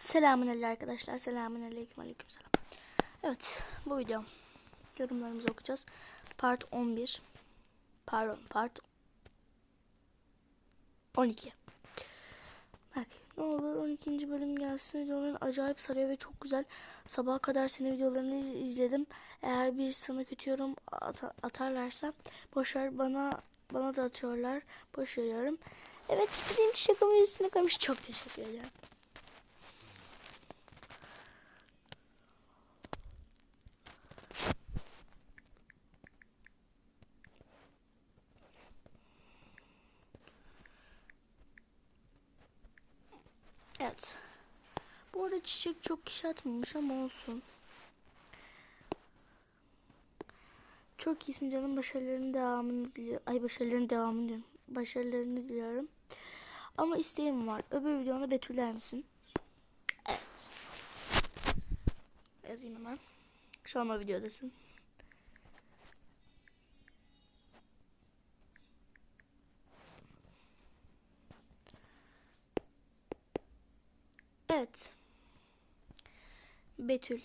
Selamun arkadaşlar. Selamun aleyküm aleyküm selam. Evet bu video yorumlarımızı okuyacağız. Part 11. Pardon part 12. Bak ne olur 12. bölüm gelsin videoların acayip sarıyor ve çok güzel. Sabaha kadar senin videolarını iz- izledim. Eğer bir sana kötü yorum ata- atarlarsa boşver bana bana da atıyorlar. Boş veriyorum. Evet istediğim şakamın üstüne koymuş. Çok teşekkür ederim. Evet. Bu arada çiçek çok kişi atmamış ama olsun. Çok iyisin canım. Başarılarının devamını diliyorum. Ay başarılarının devamını diyorum. Başarılarını diliyorum. Ama isteğim var. Öbür videona betüler misin? Evet. Yazayım hemen. Şu an videodasın. Evet. Betül.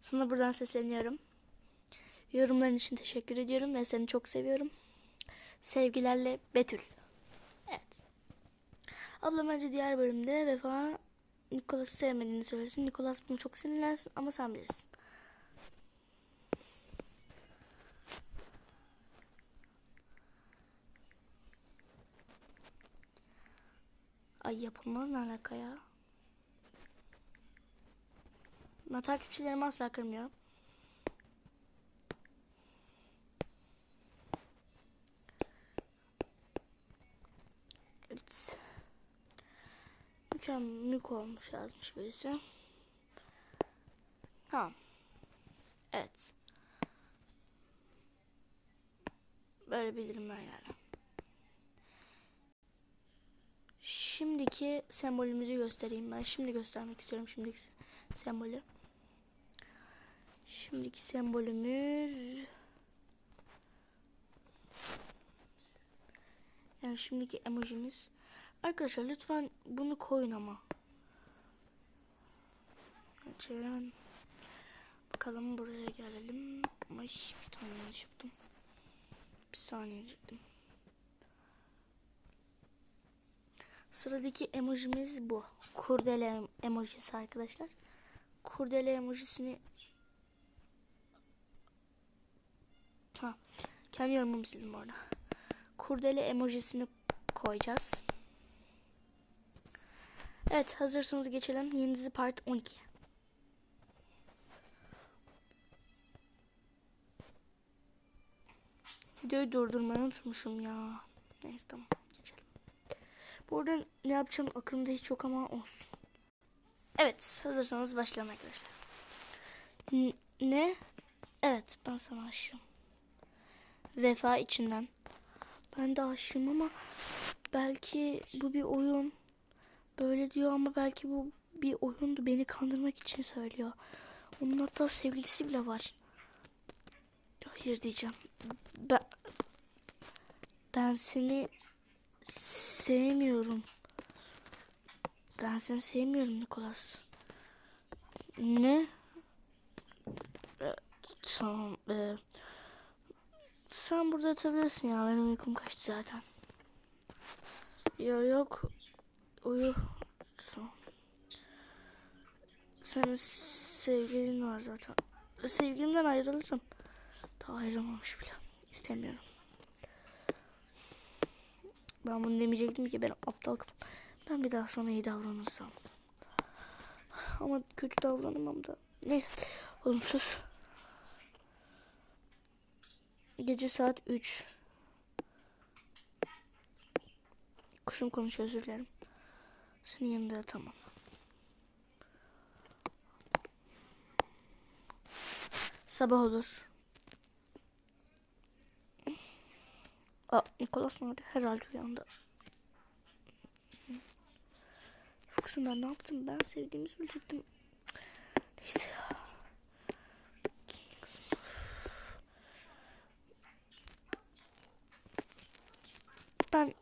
Sana buradan sesleniyorum. Yorumların için teşekkür ediyorum ve seni çok seviyorum. Sevgilerle Betül. Evet. Ablam önce diğer bölümde Vefa Nikolas'ı sevmediğini söylesin. Nikolas bunu çok sinirlensin ama sen bilirsin. Ay yapılmaz ne alaka ya? Ben takipçilerimi asla kırmıyorum. Evet. Mükemmel olmuş yazmış birisi. Tamam. Evet. Böyle bildirimler yani. Şimdiki sembolümüzü göstereyim ben. Şimdi göstermek istiyorum şimdiki se- sembolü. Şimdiki sembolümüz yani şimdiki emojimiz. Arkadaşlar lütfen bunu koyun ama. Çeviremedim. Bakalım buraya gelelim. Ay bir tane yanlış yaptım. Bir saniye diyecektim. Sıradaki emojimiz bu. Kurdele emojisi arkadaşlar. Kurdele emojisini Ha, kendi yorumumu sildim orada. Kurdele emojisini koyacağız. Evet hazırsanız geçelim. Yeni dizi part 12. Videoyu durdurmayı unutmuşum ya. Neyse tamam geçelim. Burada ne yapacağım aklımda hiç yok ama olsun. Evet hazırsanız başlayalım arkadaşlar. N- ne? Evet ben sana aşığım. Vefa içinden. Ben de aşığım ama belki bu bir oyun. Böyle diyor ama belki bu bir oyundu. Beni kandırmak için söylüyor. Onun hatta sevgilisi bile var. Hayır diyeceğim. Ben, ben seni sevmiyorum. Ben seni sevmiyorum Nikolas. Ne? Ee, tamam. Ee, sen burada yatabilirsin ya. Benim uykum kaçtı zaten. Ya yok. Uyu. Senin sevgilin var zaten. Sevgilimden ayrılırım. Daha ayrılmamış bile. İstemiyorum. Ben bunu demeyecektim ki ben aptal kafam. Ben bir daha sana iyi davranırsam. Ama kötü davranamam da. Neyse. Oğlum sus. Gece saat 3. Kuşum konuşuyor özür dilerim. Senin yanında tamam. Sabah olur. Aa, Nikolas nerede? Herhalde uyandı. Kızım ben ne yaptım? Ben sevdiğimi söyleyecektim. Neyse ya. Giyin kızım. Ben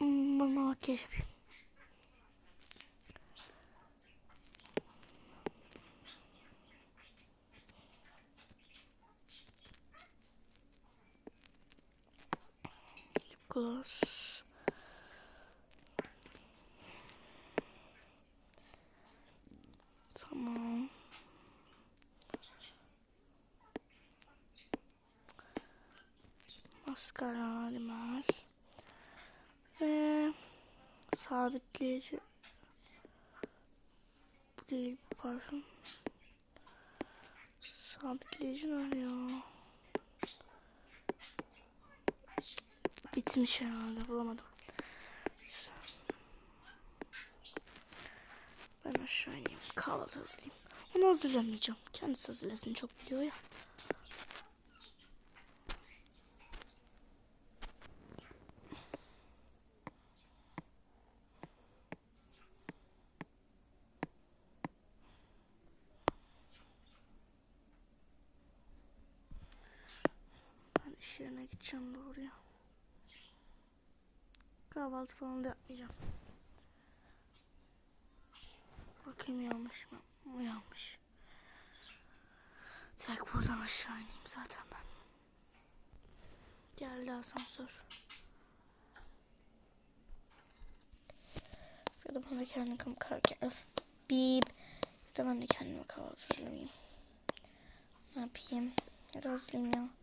mm, makyaj yapayım. Nikolas. Tamam. Maskara, rimel. Ve sabitleyici. Bu değil bu parfüm. Sabitleyici nerede ya? Bitmiş herhalde bulamadım. Ben aşağı ineyim. Kahvaltı hazırlayayım. Onu hazırlamayacağım. Kendisi hazırlasın çok biliyor ya. Ben gideceğim doğruya. Kahvaltı falan da yapmayacağım. Bakayım yanlış mı? Bu yanlış. Direkt buradan aşağı ineyim zaten ben. Geldi asansör. Ya da bana kendim kahvaltı... Bip. Ya da ben de kendime kahvaltı hazırlayayım. Ne yapayım? Ya da hazırlayayım ya.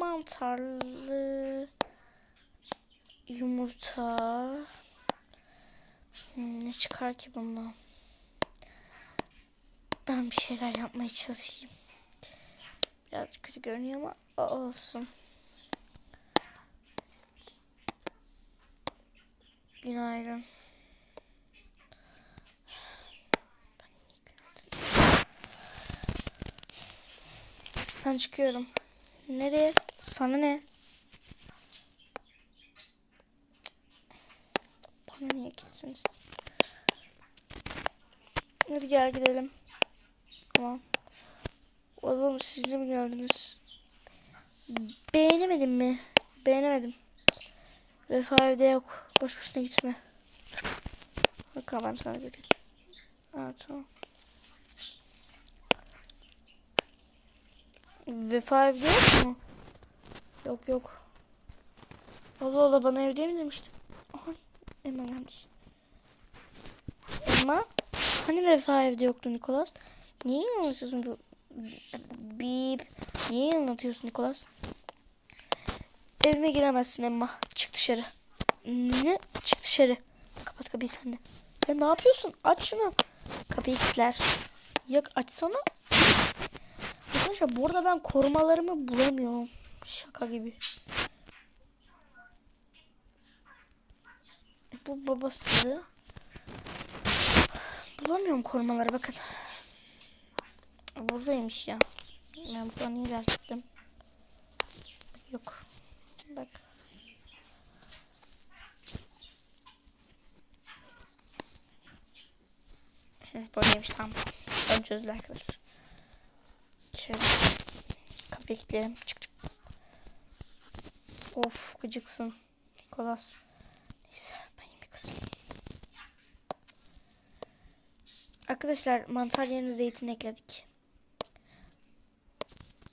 Mantarlı yumurta. Hmm, ne çıkar ki bundan? Ben bir şeyler yapmaya çalışayım. Biraz kötü görünüyor ama o olsun. Günaydın. Ben çıkıyorum. Nereye? Sana ne? Bana niye gitsiniz? Hadi gel gidelim. Tamam. Oğlum siz mi geldiniz? Beğenemedin mi? Beğenemedim. Vefa evde yok. Boş boşuna gitme. Bak ben sana geleyim. Evet tamam. Vefa evde yok mu? Yok yok. Allah Allah bana evde mi demiştin? Aha Emma gelmiş. Emma hani Vefa evde yoktu Nikolas? Niye anlatıyorsun bu? Bip. Niye anlatıyorsun Nikolas? Evime giremezsin Emma. Çık dışarı. Ne? Çık dışarı. Kapat kapıyı sen de. Ya ne yapıyorsun? Aç şunu. Kapıyı kilitler. Yak açsana. Arkadaşlar bu arada ben korumalarımı bulamıyorum. Şaka gibi. Bu babası. Bulamıyorum korumaları bakın. Buradaymış ya. Ben buradan gerçekten. Yok. Bak. Buradaymış tamam. Ben çözdüm arkadaşlar. Şöyle kapıyı. Çık çık. Of gıcıksın. Kolas. Neyse ben bir kızım. Arkadaşlar mantar yerine zeytin ekledik.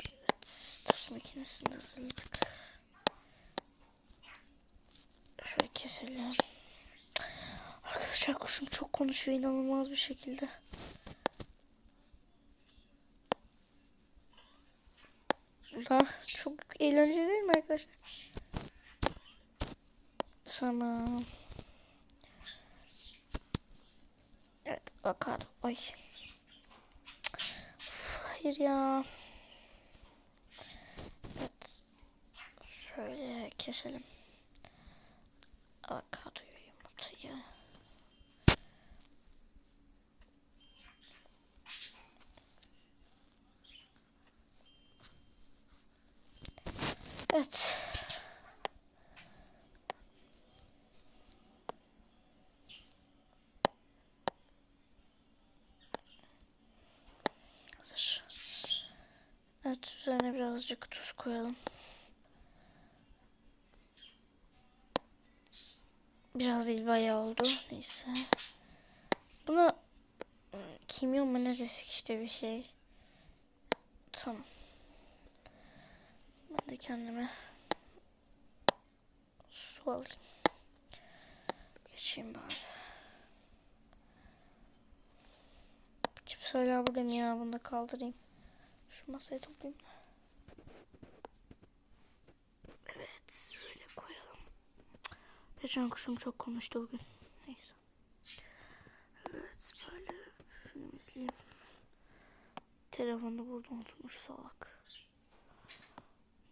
Evet. Tost makinesini de hazırladık. Şöyle keselim. Arkadaşlar kuşum çok konuşuyor inanılmaz bir şekilde. Da çok eğlenceli değil mi arkadaşlar? Tamam. Evet bakalım. Ay. Uf, hayır ya. Evet. Şöyle keselim. Avokadoyu Evet. Hazır. Evet üzerine birazcık tuz koyalım. Biraz değil bayağı oldu. Neyse. Buna ıı, kimyon mu ne işte bir şey. Tamam. De kendime su alayım. Geçeyim bari. Cips hala buradayım ya. Bunu da kaldırayım. Şu masayı toplayayım. da. Evet. Şöyle koyalım. Pecan kuşum çok konuştu bugün. Neyse. Evet. Böyle film izleyeyim. Telefonu burada unutmuş salak.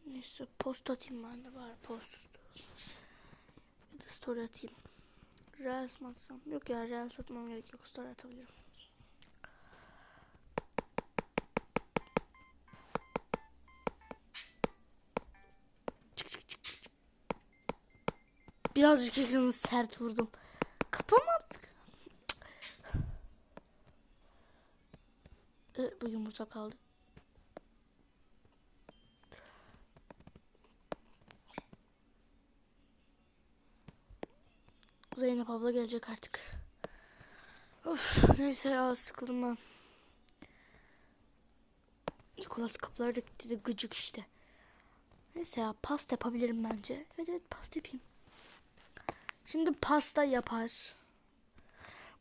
Neyse post atayım ben de var post. Ya da story atayım. Reels mi atsam? Yok ya Reels atmam gerek yok. Story atabilirim. Çık çık çık. Birazcık ekranı sert vurdum. Kapan artık. Ee, bu yumurta kaldı. Zeynep abla gelecek artık. Of neyse ya sıkıldım ben. Nikolas kapıları da gitti gıcık işte. Neyse ya pasta yapabilirim bence. Evet evet pasta yapayım. Şimdi pasta yapar.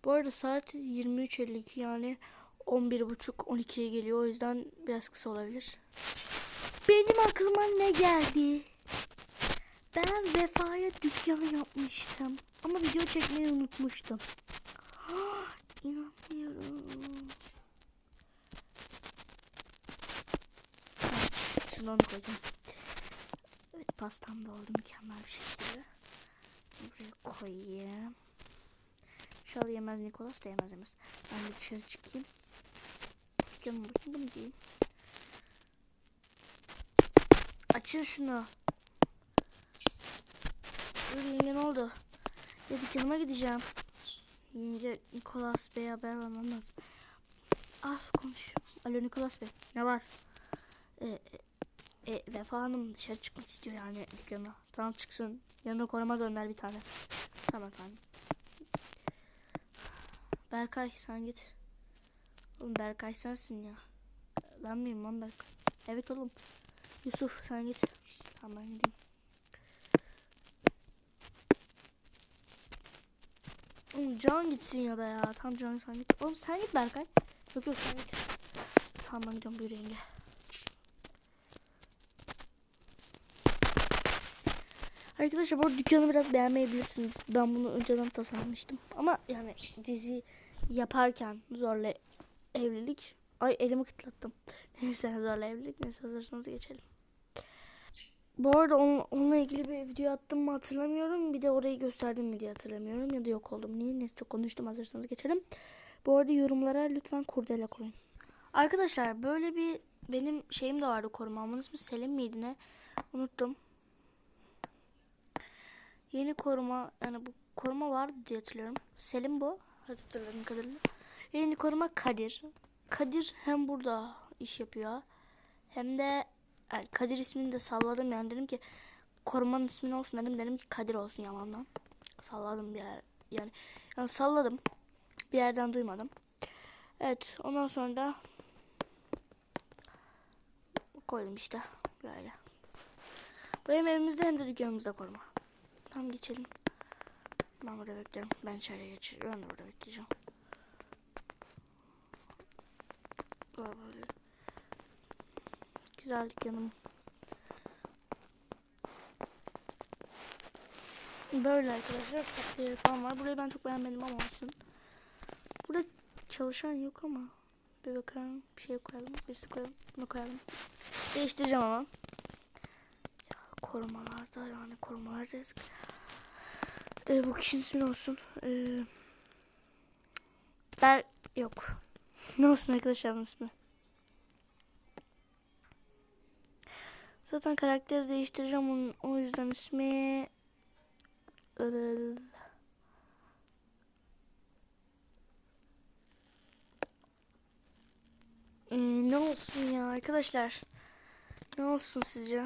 Bu arada saat 23.52 yani 11.30-12'ye geliyor. O yüzden biraz kısa olabilir. Benim aklıma ne geldi? Ben vefaya dükkan yapmıştım. Ama video çekmeyi unutmuştum. Ah, İnanmıyorum. Onu koyacağım. Evet pastam da oldu mükemmel bir şekilde. Buraya koyayım. İnşallah yemez Nikolas da yemez yemez. Ben de dışarı çıkayım. Dükkanıma bakayım bunu değil. Açın şunu. Dur yenge ne oldu? Ya dükkanıma gideceğim. Yenge Nikolas Bey'e haber vermem lazım. Ah konuş. Alo Nikolas Bey. Ne var? Ee, e, Vefa Hanım dışarı çıkmak istiyor yani dükkana. Tamam çıksın. Yanına koruma gönder bir tane. Tamam efendim. Berkay sen git. Oğlum Berkay sensin ya. Ben miyim lan Berkay? Evet oğlum. Yusuf sen git. Tamam ben gideyim. Oğlum Can gitsin ya da ya. Tamam Can sen git. Oğlum sen git Berkay. Yok yok sen git. Tamam ben gidiyorum buyur yenge. Arkadaşlar bu dükkanı biraz beğenmeyebilirsiniz. Ben bunu önceden tasarlamıştım. Ama yani dizi yaparken zorla evlilik. Ay elimi kıtlattım. Neyse zorla evlilik. Neyse hazırsanız geçelim. Bu arada on, onunla ilgili bir video attım mı hatırlamıyorum. Bir de orayı gösterdim mi diye hatırlamıyorum. Ya da yok oldum. Niye? Neyse çok konuştum. Hazırsanız geçelim. Bu arada yorumlara lütfen kurdele koyun. Arkadaşlar böyle bir benim şeyim de vardı korumamın ismi Selim miydi ne? Unuttum. Yeni koruma yani bu koruma vardı diye hatırlıyorum. Selim bu. Hatırladığım kadarıyla. Yeni koruma Kadir. Kadir hem burada iş yapıyor. Hem de Kadir ismini de salladım yani dedim ki korumanın ismi olsun dedim dedim ki Kadir olsun yalandan. Salladım bir yer yani, yani salladım. Bir yerden duymadım. Evet ondan sonra da koydum işte böyle. Bu hem evimizde hem de dükkanımızda koruma. Tamam geçelim. Ben burada beklerim. Ben içeriye geçeceğim. Ben de burada bekleyeceğim. Böyle. Güzel dükkanım. Böyle arkadaşlar tatlı yeri falan var. Burayı ben çok beğenmedim ama olsun. Burada çalışan yok ama. Bir bakalım. Bir şey koyalım. Birisi koyalım. Bunu koyalım. Değiştireceğim ama. Ya, korumalarda yani korumalar risk. Ee, bu kişinin ismi olsun? Ee, Ber yok. Ne olsun arkadaşlarımın ismi? Zaten karakteri değiştireceğim onun, o yüzden ismi Ee, Ee, ne olsun ya arkadaşlar? Ne olsun sizce?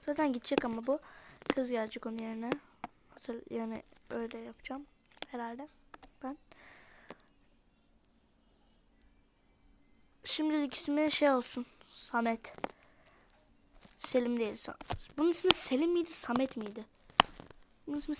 Zaten gidecek ama bu. Kız gelecek onun yerine. Hatır, yani öyle yapacağım herhalde ben. Şimdilik ismi şey olsun. Samet. Selim değil. Bunun ismi Selim miydi, Samet miydi? Bunun ismi